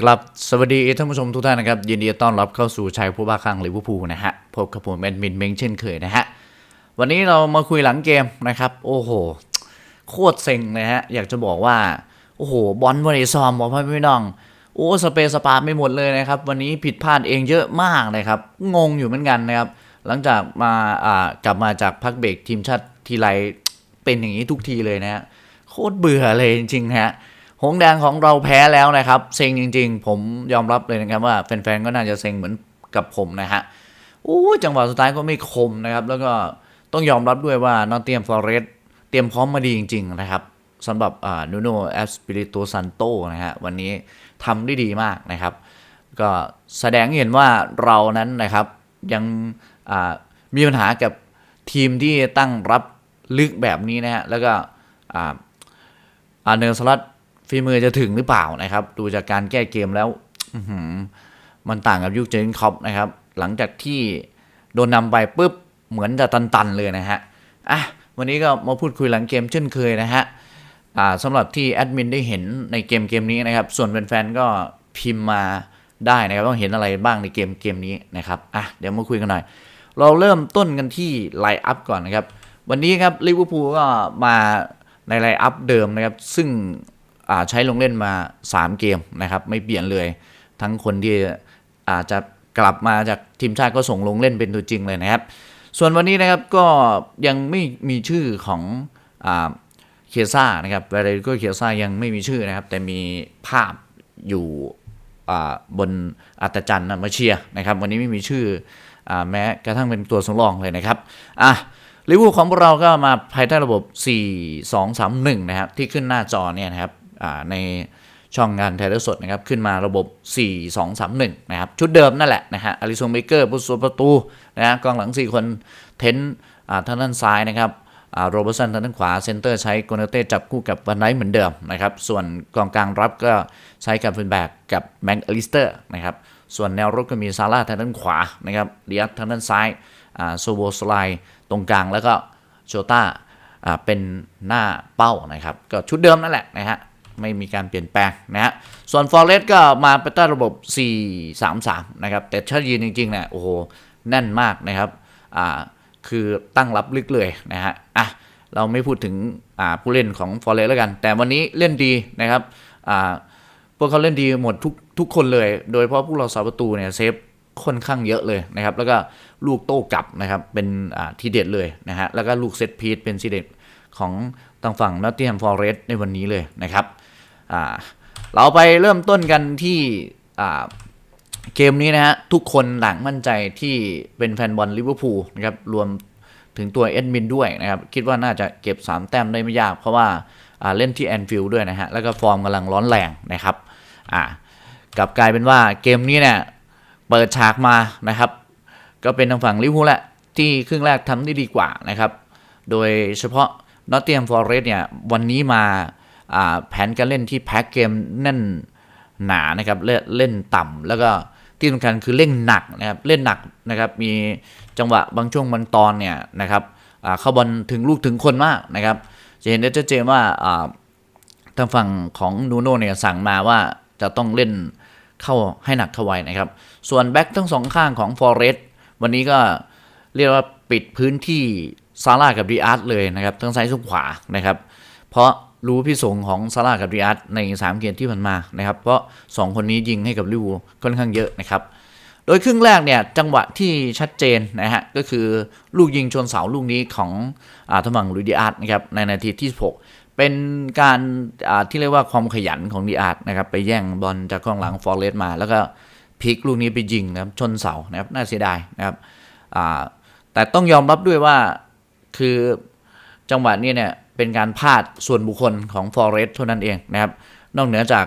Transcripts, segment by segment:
กลับสวัสดีท่านผู้ชมทุกท่านนะครับยินดีต้อนรับเข้าสู่ชัยผู้บ้าคลั่งลิเวอร์พูลนะฮะพบกับผมแอดมินเมงเช่นเคยนะฮะวันนี้เรามาคุยหลังเกมนะครับ โอ้โห โคตรเซ็งเลยฮะ อยากจะบอกว่า โอ้โห บอลวันนี้ซ้อมบอกพ่อพี่น้อง โอ้สเปซสปาไม่หมดเลยนะครับ วันนี้ผิดพลาดเองเยอะมากเลยครับ งงอยู่เหมือนกันนะครับ หลังจากมาอ่ากลับมาจากพักเบรกทีมชาติทีไรเป็นอย่างนี้ทุกทีเลยนะฮะโคตรเบื่อเลยจริงๆฮะ หงแดงของเราแพ้แล้วนะครับ เซ็งจริง ๆ ผมยอมรับเลยนะครับว่าแฟนๆก็น่าจะเซ็งเหมือนกับผมนะฮะโอ้จังหวะสุดท้ายก็ไม่คมนะครับ แล้วก็ต้องยอมรับด้วยว่านอตเตียมฟอเรสเตรียมพร้อมมาดีจริง ๆ นะครับสำหรับอ่านูโนแอสปิริโตซันโตนะฮะวันนี้ทำได้ดีมากนะครับ ก็แสดงให้เห็นว่าเรานั้นนะครับยังอ่ามีปัญหากับทีมที่ตั้งรับลึกแบบนี้นะฮะแล้วก็อ่าอาเนอร์สลัด ฝีมือจะถึงหรือเปล่านะครับ ดูจากการแก้เกมแล้วมันต่างกับยุคเจนคอปนะครับ หลังจากที่โดนนำไปปุ๊บเหมือนจะตันๆเลยนะฮะอะวันนี้ก็มาพูดคุยหลังเกมเช่นเคยนะฮะอ่าสำหรับที่แอดมินได้เห็นในเกมเกมนี้นะครับ ส่วนแฟนๆก็พิมพ์มาได้นะครับว่าเห็นอะไรบ้างในเกมเกมนี้นะครับอะเดี๋ยวมาคุยกันหน่อย เราเริ่มต้นกันที่ไลน์อัพก่อนนะครับ วันนี้ครับลิเวอร์พูลก็มาในไลน์อัพเดิมนะครับ ซึ่ง ใช้ลงเล่นมา 3 เกมนะครับ ไม่เปลี่ยนเลย ทั้งคนที่อาจจะกลับมาจากทีมชาติก็ส่งลงเล่นเป็นตัวจริงเลยนะครับ ส่วนวันนี้นะครับก็ยังไม่มีชื่อของอาเคซ่านะครับวาเลโกเคซ่ายังไม่มีชื่อนะครับ แต่มีภาพอยู่บนอัตจันทร์นะมาเชียนะครับ วันนี้ไม่มีชื่ออแม้กระทั่งเป็นตัวสำรองเลยนะครับอะลิเวอร์พูลของพวกเราก็มาภายใต้ระบบ 4 2 3 1 นะครับ ที่ขึ้นหน้าจอเนี่ยนะครับ ในช่องงานไทยสดนะครับ ขึ้นมาระบบ 4 2 3 1 นะครับ ชุดเดิมนั่นแหละนะฮะอลิซงเบเกอร์ผู้สวนประตูนะฮะกองหลัง 4 คนเทนต์อ่าทางด้านซ้ายนะครับโรเบอร์สันทางด้านขวาเซนเตอร์ใช้โกเนเต้จับคู่กับวันไนท์เหมือนเดิมนะครับ ส่วนกองกลางรับก็ใช้กับฟินแบกกับแม็กอลิสเตอร์นะครับ ส่วนแนวรุกก็มีซาร่าทางด้านขวานะครับเดียสทางด้านซ้ายโซโบสไลตรงกลางแล้วก็โชต้าเป็นหน้าเป้านะครับ ก็ชุดเดิมนั่นแหละนะฮะ ไม่มีการเปลี่ยนแปลงนะฮะส่วนฟอร์เรสก็มาไปใต้ระบบ 4-3-3 นะครับ แต่ถ้ายืนจริงๆเนี่ยโอ้โห แน่นมากนะครับอ่าคือตั้งรับลึกเลยนะฮะอะเราไม่พูดถึงอ่าผู้เล่นของฟอร์เรสแล้วกัน แต่วันนี้เล่นดีนะครับอ่าพวกเขาเล่นดีหมดทุกทุกคนเลย โดยเฉพาะพวกเราสาประตูเนี่ยเซฟค่อนข้างเยอะเลยนะครับ แล้วก็ลูกโต้กลับนะครับ เป็นอ่าทีเด็ดเลยนะฮะ แล้วก็ลูกเซตพีทเป็นทีเด็ดของทางฝั่งนอตติแฮมฟอร์เรสในวันนี้เลยนะครับ อ่าเราไปเริ่มต้นกันที่อ่าเกมนี้นะฮะ ทุกคนหลังมั่นใจที่เป็นแฟนบอลลิเวอร์พูลนะครับ รวมถึงตัวเอ็ดมินด้วยนะครับ คิดว่าน่าจะเก็บ 3 แต้มได้ไม่ยาก เพราะว่าาเล่นที่แอนฟิลด์ด้วยนะฮะ แล้วก็ฟอร์มกำลังร้อนแรงนะครับอ่ากลับกลายเป็นว่าเกมนี้เนี่ยเปิดฉากมานะครับ ก็เป็นทางฝั่งลิเวอร์พูลแหละที่ครึ่งแรกทำได้ดีกว่านะครับ โดยเฉพาะนอตเตียมฟอร์เรสเนี่ยวันนี้มา แผนการเล่นที่แพ็กเกมแน่นหนานะครับเล่นเล่นต่ำแล้วก็ที่สำคัญคือเล่นหนักนะครับเล่นหนักนะครับมีจังหวะบางช่วงบางตอนเนี่ยนะครับเข้าบอลถึงลูกถึงคนมากนะครับจะเห็นได้ชัดเจนว่าอ่าทางฝั่งของนูโน่เนี่ยสั่งมาว่าจะต้องเล่นเข้าให้หนักเข้าไว้นะครับ ส่วนแบ็กทั้งสองข้างของฟอร์เรสวันนี้ก็เรียกว่าปิดพื้นที่ซาร่ากับดีอาร์ตเลยนะครับทั้งซ้ายทั้งขวานะครับ เพราะ รู้พิสงของซาร่ากับดีอาร์ตใน 3 เกมที่ผ่านมานะครับ เพราะ 2 คนนี้ยิงให้กับลิเวอร์พูลค่อนข้างเยอะนะครับ โดยครึ่งแรกเนี่ยจังหวะที่ชัดเจนนะฮะก็คือลูกยิงชนเสาลูกนี้ของอาทางฝั่งลุยดีอาร์ตนะครับในนาทีที่ 16 เป็นการอ่าที่เรียกว่าความขยันของดีอาร์ตนะครับไปแย่งบอลจากกองหลังฟอร์เรสมา แล้วก็พลิกลูกนี้ไปยิงนะครับชนเสานะครับน่าเสียดายนะครับอ่าแต่ต้องยอมรับด้วยว่าคือจังหวะนี้เนี่ย เป็นการพลาดส่วนบุคคลของฟอร์เรสเท่านั้นเองนะครับ นอกเหนือจาก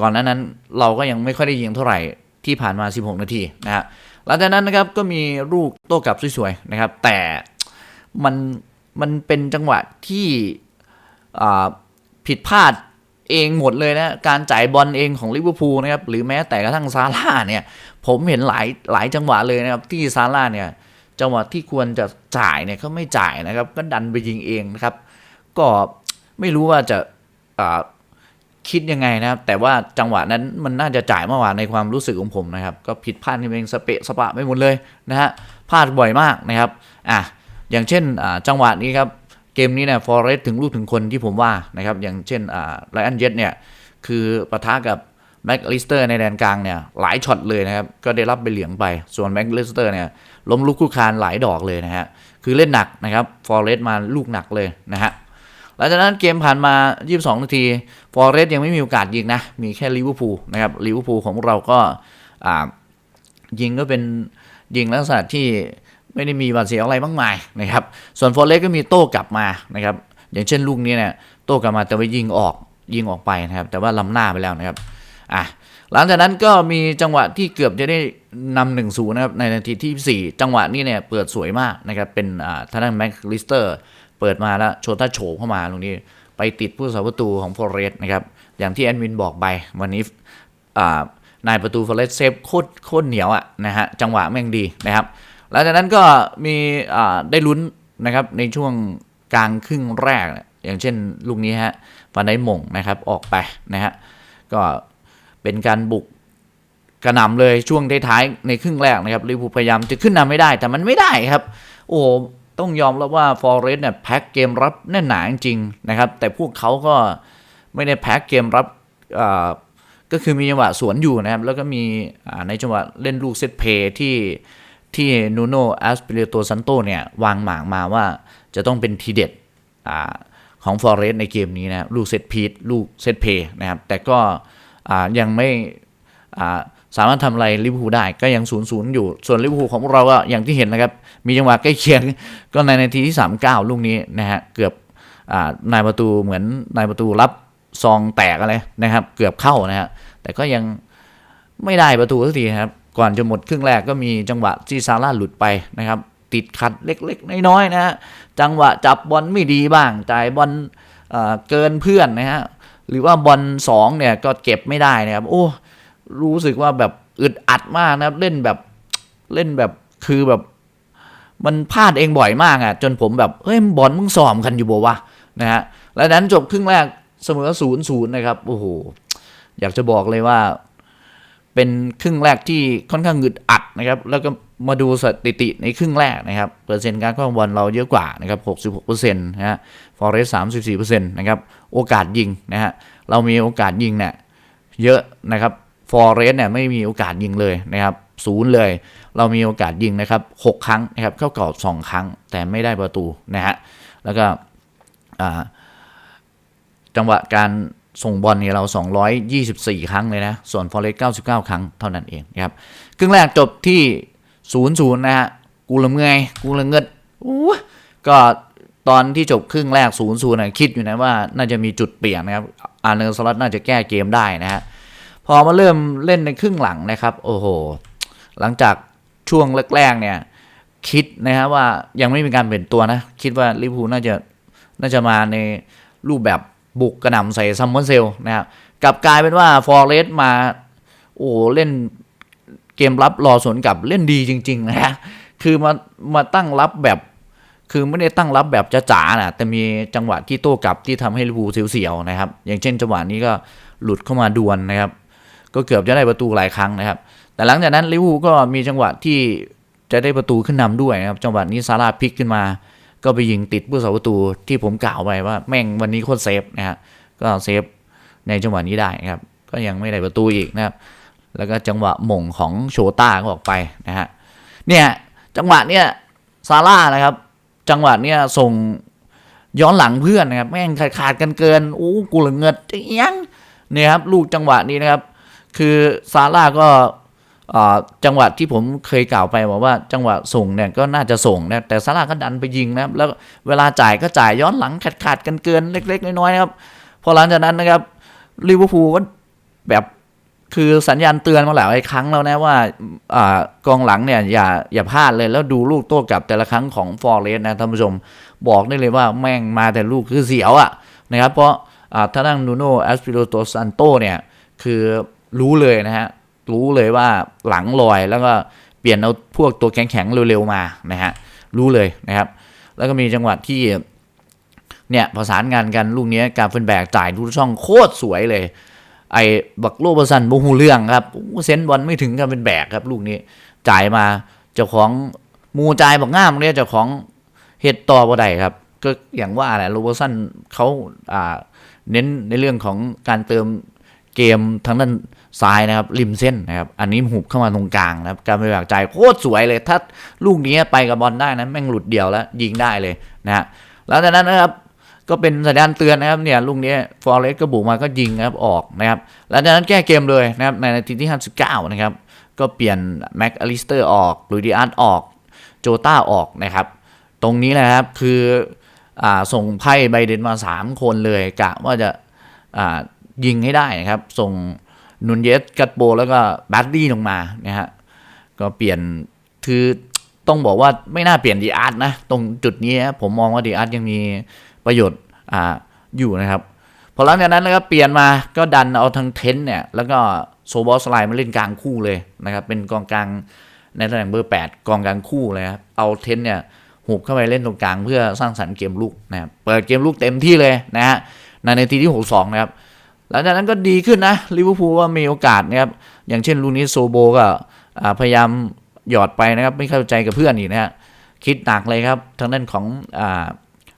ก่อนหน้านั้นเราก็ยังไม่ค่อยได้ยิงเท่าไหร่ที่ผ่านมา 16 นาทีนะฮะหลังจากนั้นนะครับก็มีลูกโต้กลับสวยๆนะครับ แต่มันมันเป็นจังหวะที่ผิดพลาดเองหมดเลยนะ การจ่ายบอลเองของลิเวอร์พูลนะครับ หรือแม้แต่กระทั่งซาร่าเนี่ย ผมเห็นหลายหลายจังหวะเลยนะครับ ที่ซาร่าเนี่ย จังหวะที่ควรจะจ่ายเนี่ยเขาไม่จ่ายนะครับ ก็ดันไปยิงเองนะครับ ก็ไม่รู้ว่าจะคิดยังไงนะครับ แต่ว่าจังหวะนั้นมันน่าจะจ่ายเมากกว่าในความรู้สึกของผมนะครับ ก็ผิดพลาดกันเองสเปะสปะไม่หมดเลยนะฮะพลาดบ่อยมากนะครับอะอย่างเช่นจังหวะนี้ครับเกมนี้เนี่ยฟอร์เรสถึงลูกถึงคนที่ผมว่านะครับ อย่างเช่นไลออนเจตเนี่ยคือปะทะกับแม็กลิสเตอร์ในแดนกลางเนี่ยหลายช็อตเลยนะครับ ก็ได้รับใบเหลืองไป ส่วนแม็กลิสเตอร์เนี่ยล้มลุกคลุกคานหลายดอกเลยนะฮะคือเล่นหนักนะครับฟอร์เรสมาลูกหนักเลยนะฮะ ลังจากนั้นเกมผ่านมา 22 นาทีฟอร์เรสยังไม่มีโอกาสยิงนะ มีแค่ลิเวอร์พูลนะครับลิเวอร์พูลของเราก็ยิงก็เป็นยิงลักษณะที่ไม่ได้มีบาดเสียอะไรมากมายนะครับ ส่วนฟอร์เรสก็มีโต้กลับมานะครับ อย่างเช่นลูกนี้เนี่ยโต้กลับมาแต่ว่ายิงออกยิงออกไปนะครับ แต่ว่าล้ำหน้าไปแล้วนะครับอะหลังจากนั้นก็มีจังหวะที่เกือบจะได้นำหนึ่งศูนย์นะครับในนาทีที่ 4 จังหวะนี้เนี่ยเปิดสวยมากนะครับเป็นอ่าทางด้านแม็กลิสเตอร์ เปิดมาแล้วโชต้าโฉบเข้ามาตรงนี้ ไปติดผู้สาประตูของฟอร์เรสนะครับ อย่างที่แอดมินบอกไป วันนี้นายประตูฟอร์เรสเซฟโคตรโคตรเหนียวอะนะฮะจังหวะแม่งดีนะครับหลังจากนั้นก็มีได้ลุ้นนะครับในช่วงกลางครึ่งแรก อย่างเช่นลูกนี้ฮะฟันได้มงนะครับออกไปนะฮะก็เป็นการบุกกระหน่ำเลยช่วงท้ายๆในครึ่งแรกนะครับลิเวอร์พูลพยายามจะขึ้นนำไม่ได้แต่มันไม่ได้ครับ โอ้ ต้องยอมรับว่า ฟอร์เรสเนี่ยแพ็กเกมรับแน่นหนาจริงๆนะครับ แต่พวกเขาก็ไม่ได้แพ็กเกมรับก็คือมีจังหวะสวนอยู่นะครับ แล้วก็มีในจังหวะเล่นลูกเซตเพย์ที่ที่นูโนแอสเปเรโตซันโตเนี่ย วางหมากมาว่าจะต้องเป็นทีเด็ดอของฟอร์เรสในเกมนี้นะลูกเซตพีทลูกเซตเพย์นะครับ แต่ก็ยังไม่ สามารถทำอะไรลิเวอร์พูลได้ก็ยังศูนย์ศูนย์อยู่ ส่วนลิเวอร์พูลของพวกเราก็อย่างที่เห็นนะครับ มีจังหวะใกล้เคียงก็ในนาทีที่ 39 ลูกนี้นะฮะเกือบอนายประตูเหมือนนายประตูรับซองแตกอะไรนะครับ เกือบเข้านะฮะแต่ก็ยังไม่ได้ประตูสักทีนะครับ ก่อนจะหมดครึ่งแรกก็มีจังหวะที่ซาร่าหลุดไปนะครับ ติดขัดเล็กๆ น้อยๆนะฮะจังหวะจับบอลไม่ดีบ้างจ่ายบอลเอ่อเกินเพื่อนนะฮะหรือว่าบอลสองเนี่ยก็เก็บไม่ได้นะครับโอ้ รู้สึกว่าแบบอึดอัดมากนะเล่นแบบเล่นแบบคือแบบ มันพลาดเองบ่อยมากอะ จนผมแบบเฮ้ยบอลมึงซ้อมกันอยู่บ่วะนะฮะแล้วนั้นจบครึ่งแรกเสมอศูนย์ศูนย์นะครับโอ้โหอยากจะบอกเลยว่า เป็นครึ่งแรกที่ค่อนข้างอึดอัดนะครับ แล้วก็มาดูสถิติในครึ่งแรกนะครับเปอร์เซ็นต์การครองบอลเราเยอะกว่านะครับ 66%นะฮะฟอร์เรส34%นะครับ โอกาสยิงนะฮะ เรามีโอกาสยิงเนี่ยเยอะนะครับ ฟอร์เรสเนี่ยไม่มีโอกาสยิงเลยนะครับศูนย์เลย เรามีโอกาสยิงนะครับหกครั้งนะครับเข้ากรอบสองครั้งแต่ไม่ได้ประตูนะฮะแล้วก็จังหวะการส่งบอลเนี่ยเรา 224 ครั้งเลยนะ ส่วนฟอร์เรส99 ครั้งเท่านั้นเองนะครับครึ่งแรกจบที่0ูนย์นะฮะกูละเมื่อยกูละเงิดอู้ก็ตอนที่จบครึ่งแรก0ูนย์นะคิดอยู่นะว่าน่าจะมีจุดเปลี่ยนนะครับอาร์เนอร์สล็อตน่าจะแก้เกมได้นะฮะ พอมาเริ่มเล่นในครึ่งหลังนะครับ โอ้โห หลังจากช่วงแรกๆเนี่ย คิดนะฮะว่ายังไม่มีการเปลี่ยนตัวนะ คิดว่าลิเวอร์พูลน่าจะน่าจะมาในรูปแบบบุกกระหน่ำใส่ซัมมอนเซลนะครับกลับกลายเป็นว่าฟอร์เรสมา โอ้เล่นเกมรับรอสวนกลับเล่นดีจริง ๆ นะฮะคือมามาตั้งรับแบบ คือไม่ได้ตั้งรับแบบจ๋าๆนะแต่มีจังหวะที่โต้กลับที่ทำให้ลิเวอร์พูลเสียวๆนะครับ อย่างเช่นจังหวะนี้ก็หลุดเข้ามาดวลนะครับ ก็เกือบจะได้ประตูหลายครั้งนะครับ แต่หลังจากนั้นลิเวอร์พูลก็มีจังหวะที่จะได้ประตูขึ้นนำด้วยนะครับ จังหวะนี้ซาร่าพลิกขึ้นมา ก็ไปยิงติดผู้สาประตูที่ผมกล่าวไปว่าแม่งวันนี้โคตรเซฟนะฮะก็เซฟในจังหวะนี้ได้นะครับ ก็ยังไม่ได้ประตูอีกนะครับ แล้วก็จังหวะหม่งของโชต้าก็ออกไปนะฮะเนี่ยจังหวะเนี้ยซาร่านะครับ จังหวะเนี้ยส่งย้อนหลังเพื่อนนะครับแม่งขาดขาดกันเกินโอ้กูเหลือเงินจะยังเนี่ยครับลูกจังหวะนี้นะครับ คือซาร่าก็จังหวะที่ผมเคยกล่าวไปบอกว่าจังหวะส่งเนี่ยก็น่าจะส่งนะแต่ซาร่าก็ดันไปยิงนะแล้วเวลาจ่ายก็จ่ายย้อนหลังขาดขาดกันเกินเล็ก ๆ น้อยๆนะครับ พอหลังจากนั้นนะครับลิเวอร์พูลก็แบบคือสัญญาณเตือนมาหลายครั้งแล้วนะว่าอกองหลังเนี่ยอย่าอย่าพลาดเลยแล้วดูลูกโต้กลับแต่ละครั้งของฟอร์เรสนะท่านผู้ชมบอกได้เลยว่าแม่งมาแต่ลูกคือเสียวอะ่ะนะครับเพราะอ่าถ้านั่งนูโนแอสปิโรโตซันโตเนี่ยคือ รู้เลยนะฮะ รู้เลยว่าหลังลอยแล้วก็เปลี่ยนเอาพวกตัวแข็งๆเร็วๆมานะฮะ รู้เลยนะครับ แล้วก็มีจังหวะที่เนี่ยประสานงานกันลูกเนี้ยการเฟนแบกจ่ายทุกช่องโคตรสวยเลย ไอ้บักโลบสันบูฮูเรื่องครับเซนบอลไม่ถึงกันเป็นแบกครับ ลูกนี้จ่ายมาเจ้าของมูจ่ายบอกง่ามเนี่ยเจ้าของเฮ็ดต่อบ่ได้ครับ ก็อย่างว่าแหละโรเบอร์สันเขาอ่าเน้นในเรื่องของการเติมเกมทางด้าน ซ้ายนะครับริมเส้นนะครับอันนี้หุบเข้ามาตรงกลางนะครับการไปแบบจ่ายโคตรสวยเลย ถ้าลูกนี้ไปกับบอลได้นะแม่งหลุดเดียวแล้วยิงได้เลยนะฮะหลังจากนั้นนะครับก็เป็นสัญญาณเตือนนะครับเนี่ยลูกนี้ฟอร์เรสก็บุกมาก็ยิงนะครับออกนะครับหลังจากนั้นแก้เกมเลยนะครับในนาทีที่ 59 นะครับ ก็เปลี่ยนแม็กอลิสเตอร์ออกลุยดิอาร์ตออกโจต้าออกนะครับ ตรงนี้นะครับคืออส่งไพ่ไบเดนมา 3 คนเลยกะว่าจะยิงให้ได้นะครับ ส่ง นุนเยสกัตโบแล้วก็บัตตี้ลงมานะฮะก็เปลี่ยนคือต้องบอกว่าไม่น่าเปลี่ยนดีอาร์ตนะ ตรงจุดนี้ผมมองว่าดีอาร์ตยังมีประโยชน์อ่าอยู่นะครับพอหลังจากนั้นนะครับเปลี่ยนมาก็ดันเอาทางเทนเนี่ยแล้วก็โซบอสไลน์มาเล่นกลางคู่เลยนะครับ เป็นกองกลางในตำแหน่งเบอร์ 8 กองกลางคู่เลยครับเอาเทนเนี่ยหุบเข้าไปเล่นตรงกลางเพื่อสร้างสรรค์เกมลุกนะครับเปิดเกมลุกเต็มที่เลยนะฮะในนาทีที่ 62 นะครับ หลังจากนั้นก็ดีขึ้นนะลิเวอร์พูลว่ามีโอกาสนะครับอย่างเช่นลูกนี้โซโบก็พยายามหยอดไปนะครับ ไม่เข้าใจกับเพื่อนอีกนะฮะคิดหนักเลยครับทางด้านของอ่า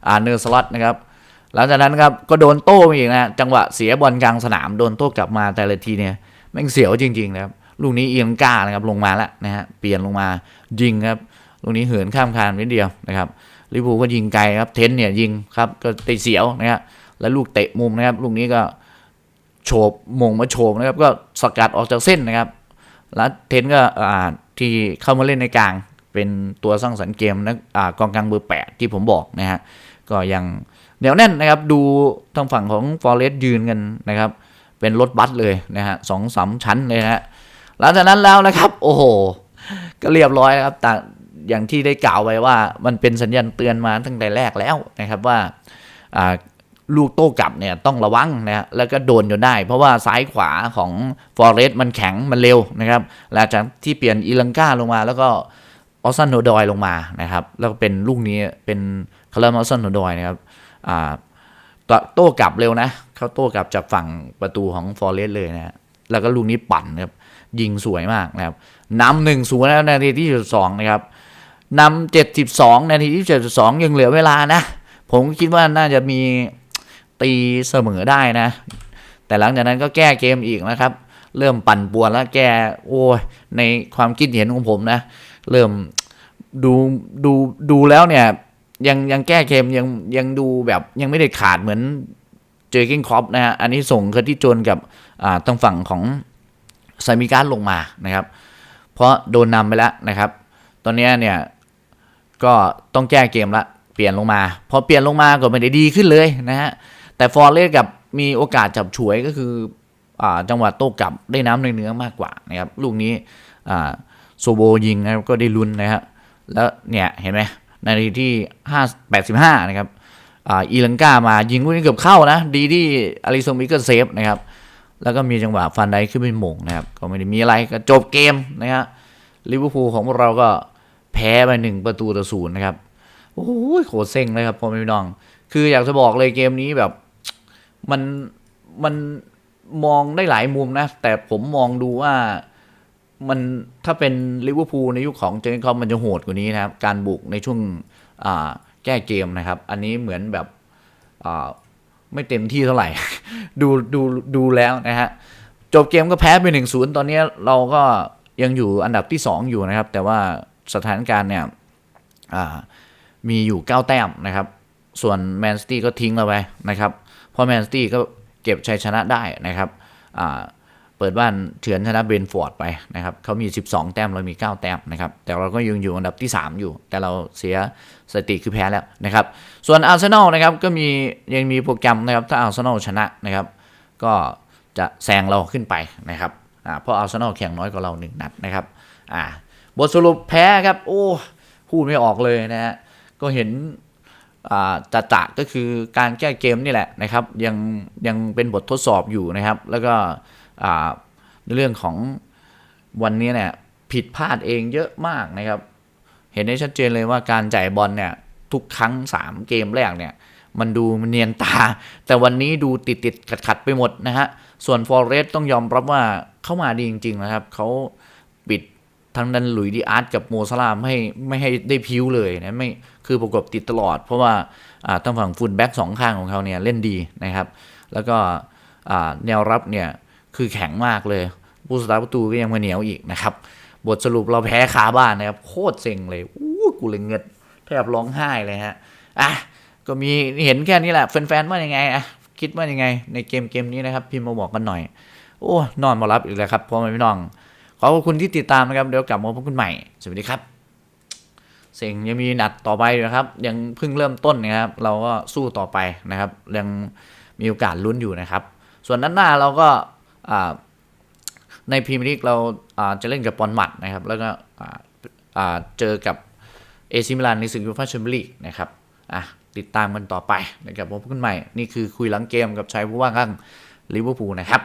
อาเนอร์สล็อตนะครับหลังจากนั้นครับก็โดนโต้ไปอีกนะจังหวะเสียบอลกลางสนามโดนโต้กลับมาแต่ละทีเนี่ยแม่งเสียวจริงๆนะครับลูกนี้เอียงก้านะครับลงมาแล้วนะฮะเปลี่ยนลงมายิงครับลูกนี้เหินข้ามคานนิดเดียวนะครับลิเวอร์พูลก็ยิงไกลครับเทนเนี่ยยิงครับก็ตะเสียวนะครับแล้วลูกเตะมุมนะครับลูกนี้ก็ โฉบมงมาโฉบนะครับ ก็สกัดออกจากเส้นนะครับ แล้วเทนก็ที่เข้ามาเล่นในกลาง เป็นตัวสร้างสรรค์เกมนะกองกลางเบอร์ 8 ที่ผมบอกนะฮะก็ยังเหนียวแน่นนะครับ ดูทางฝั่งของฟอเรสต์ยืนกันนะครับ เป็นรถบัสเลยนะฮะสองสามชั้นเลยนะฮะหลังจากนั้นแล้วนะครับ โอ้โห ก็เรียบร้อยนะครับแต่อย่างที่ได้กล่าวไว้ว่ามันเป็นสัญญาณเตือนมาตั้งแต่แรกแล้วนะครับว่า ลูกโต้กลับเนี่ยต้องระวังนะฮะแล้วก็โดนจนได้ เพราะว่าซ้ายขวาของฟอร์เรสต์มันแข็งมันเร็วนะครับหลังจากที่เปลี่ยนอีลังกาลงมา แล้วก็ออสซันโนดอยลงมานะครับแล้วก็เป็นลูกนี้เป็นคาร์ลออสซันโนดอยนะครับอ่าตโต้กลับเร็วนะเขาโต้กลับจากฝั่งประตูของฟอร์เรสต์เลยนะฮะแล้วก็ลูกนี้ปั่นครับยิงสวยมากนะครับนำหนึ่งศูนย์แล้วนาทีที่สองนะครับนำเจ็ดสิบสองนาทีที่เจ็ดสิบสองยังเหลือเวลานะ ผมคิดว่าน่าจะมี ตีเสมอได้นะ แต่หลังจากนั้นก็แก้เกมอีกนะครับ เริ่มปั่นป่วนแล้วแก้โอ้ยในความคิดเห็นของผมนะ เริ่มดูดูดูแล้วเนี่ย ยังยังแก้เกมยังยังดูแบบยังไม่ได้ขาดเหมือนเจอเก้งครอปนะฮะอันนี้ส่งเคอร์ที่โจนกับอ่าทางฝั่งของไซมิการลงมานะครับ เพราะโดนนำไปแล้วนะครับ ตอนนี้เนี่ยก็ต้องแก้เกมละเปลี่ยนลงมา พอเปลี่ยนลงมาก็ไม่ได้ดีขึ้นเลยนะฮะ แต่ฟอร์เรสกับมีโอกาสจับฉวยก็คืออ่าจังหวะโต้กลับได้น้ำในเนื้อมากกว่านะครับลูกนี้อ่าโซโบยิงนะครับก็ได้ลุ้นนะฮะแล้วเนี่ยเห็นไหมในาทีที่5 85 นะครับอีลังกามายิงลูกนี้เกือบเข้านะ ดีที่อาริโซมิเก็เซฟนะครับแล้วก็มีจังหวะฟันได้ขึ้นไปหม่งนะครับ ก็ไม่ได้มีอะไรก็จบเกมนะฮะลิเวอร์พูลของพวกเราก็แพ้ไปหนึ่งประตูต่อศูนย์นะครับโอ้ยโคตรเซ็งเลยครับพ่อแม่พี่น้อง คืออยากจะบอกเลยเกมนี้แบบ มันมันมองได้หลายมุมนะ แต่ผมมองดูว่ามันถ้าเป็นลิเวอร์พูลในยุคของเจนคอมมันจะโหดกว่านี้นะครับ การบุกในช่วงแก้เกมนะครับ อันนี้เหมือนแบบไม่เต็มที่เท่าไหร่ ดูดูดูแล้วนะฮะ จบเกมก็แพ้ไปหนึ่งศูนย์ตอนนี้เราก็ยังอยู่อันดับที่ 2 อยู่นะครับ แต่ว่าสถานการณ์เนี่ยมีอยู่ 9 แต้มนะครับ ส่วนแมนซิตี้ก็ทิ้งเราไปนะครับ เพราะแมนซิตี้ก็เก็บชัยชนะได้นะครับเปิดบ้านเฉือนชนะเบรนฟอร์ดไปนะครับเขามี 12 แต้มเรามี 9 แต้มนะครับ แต่เราก็ยังอยู่อันดับที่ 3 อยู่ แต่เราเสียสถิติคือแพ้แล้วนะครับ ส่วนอาร์เซนอลนะครับก็มียังมีโปรแกรมนะครับถ้าอาร์เซนอลชนะนะครับ ก็จะแซงเราขึ้นไปนะครับเพราะอาร์เซนอลแข่งน้อยกว่าเราหนึ่งนัดนะครับบทสรุปแพ้ครับ โอ้พูดไม่ออกเลยนะฮะก็เห็น จัดจะก็คือการแก้เกมนี่แหละนะครับยังยังเป็นบททดสอบอยู่นะครับ แล้วก็ในเรื่องของวันนี้เนี่ยผิดพลาดเองเยอะมากนะครับ เห็นได้ชัดเจนเลยว่าการจ่ายบอลเนี่ยทุกครั้ง 3 เกมแรกเนี่ยมันดูมันเนียนตา แต่วันนี้ดูติดติดขัดขัดไปหมดนะฮะส่วนฟอร์เรสต้องยอมรับว่าเข้ามาดีจริง ๆ นะครับเขาปิดทางดันหลุยดีอาร์ตกับโมซาลาไม่ให้ไม่ให้ได้พิ้วเลยนะไม่ คือประกบติดตลอด เพราะว่าทางฝั่งฟุตแบ็กสองข้างของเขาเนี่ยเล่นดีนะครับ แล้วก็แนวรับเนี่ยคือแข็งมากเลย ผู้สตาร์ประตูก็ยังมาเหนียวอีกนะครับ บทสรุปเราแพ้คาบ้านนะครับ โคตรเซ็งเลยอู้กูเลยเงิดแทบร้องไห้เลยฮะอะก็มีเห็นแค่นี้แหละแฟนๆว่ายังไงอะคิดว่ายังไง ในเกมเกมนี้นะครับ พิมพ์มาบอกกันหน่อย โอ้ นอนมารับอีกแล้วครับพ่อแม่พี่น้อง ขอบคุณที่ติดตามนะครับ เดี๋ยวกลับมาพบกันใหม่ สวัสดีครับ สียงยังมีนัดต่อไปนะครับ ยังเพิ่งเริ่มต้นนะครับ เราก็สู้ต่อไปนะครับ ยังมีโอกาสลุ้นอยู่นะครับ ส่วนนั้นหน้าเราก็ในพรีเมียร์ลีกเราจะเล่นกับบอลหมัดนะครับ แล้วก็เจอกับเอซิมิลานในศึกยูฟ่าแชมเปี้ยนลีกนะครับอะติดตามกันต่อไปนะครับพบกันใหม่ นี่คือคุยหลังเกมกับชัยผู้ว่าข้างลิเวอร์พูลนะครับ